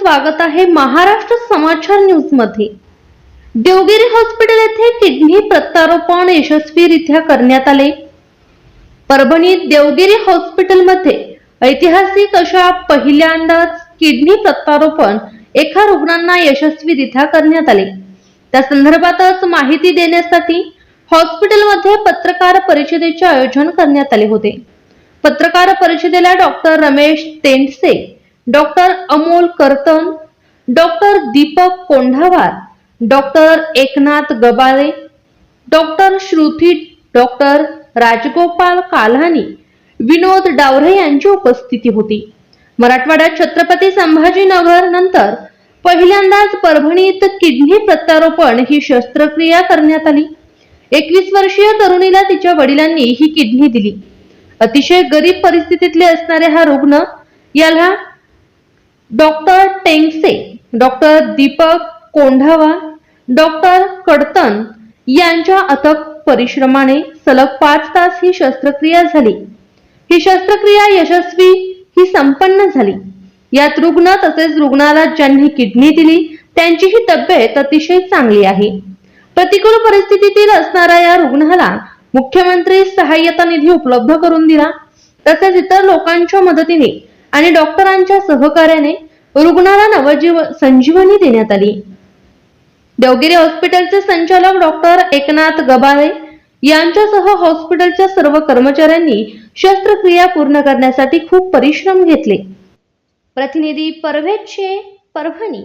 स्वागत आहे महाराष्ट्र समाचार न्यूजमध्ये. देवगिरी हॉस्पिटल येथे किडनी प्रत्यारोपण यशस्वीरित्या करण्यात आले. परभणीत देवगिरी हॉस्पिटलमध्ये ऐतिहासिक अशा पहिल्यांदाच किडनी प्रत्यारोपण एका रुग्णांना यशस्वीरित्या करण्यात आले. त्या संदर्भातच माहिती देण्यासाठी हॉस्पिटलमध्ये पत्रकार परिषदेचे आयोजन करण्यात आले होते. पत्रकार परिषदेला doctor Ramesh Tendse doctor Amol Kartan doctor Deepak Kondhawar doctor Eknath Gabale doctor Shruti doctor Rajgopal Kalhani Vinod Daware यांची उपस्थिती होती. मराठवाड्यात छत्रपती संभाजीनगर नंतर पहिल्यांदाच परभणीत किडनी प्रत्यारोपण ही शस्त्रक्रिया करण्यात आली. एकवीस वर्षीय तरुणीला तिच्या वडिलांनी ही किडनी दिली. अतिशय गरीब परिस्थितीतले असणारे हा रुग्ण याला doctor Tengse doctor Deepak Kondhawa doctor Kadtan यांच्या अथक परिश्रमाने सलग पाच तास ही शस्त्रक्रिया झाली. ही शस्त्रक्रिया यशस्वी ही संपन्न झाली. यात रुग्ण तसेच रुग्णाला ज्यांनी किडनी दिली त्यांची ही तब्येत अतिशय चांगली आहे. प्रतिकूल परिस्थितीतील असणाऱ्या या रुग्णाला मुख्यमंत्री सहाय्यता निधी उपलब्ध करून दिला. तसेच इतर लोकांच्या मदतीने आणि डॉक्टरांच्या सहकार्याने रुग्णाला नवजीव संजीवनी देण्यात आली. देवगिरी हॉस्पिटलचे संचालक डॉक्टर एकनाथ गबाळे यांच्यासह हॉस्पिटलच्या सर्व कर्मचाऱ्यांनी शस्त्रक्रिया पूर्ण करण्यासाठी खूप परिश्रम घेतले. प्रतिनिधी परवेजचे परभणी.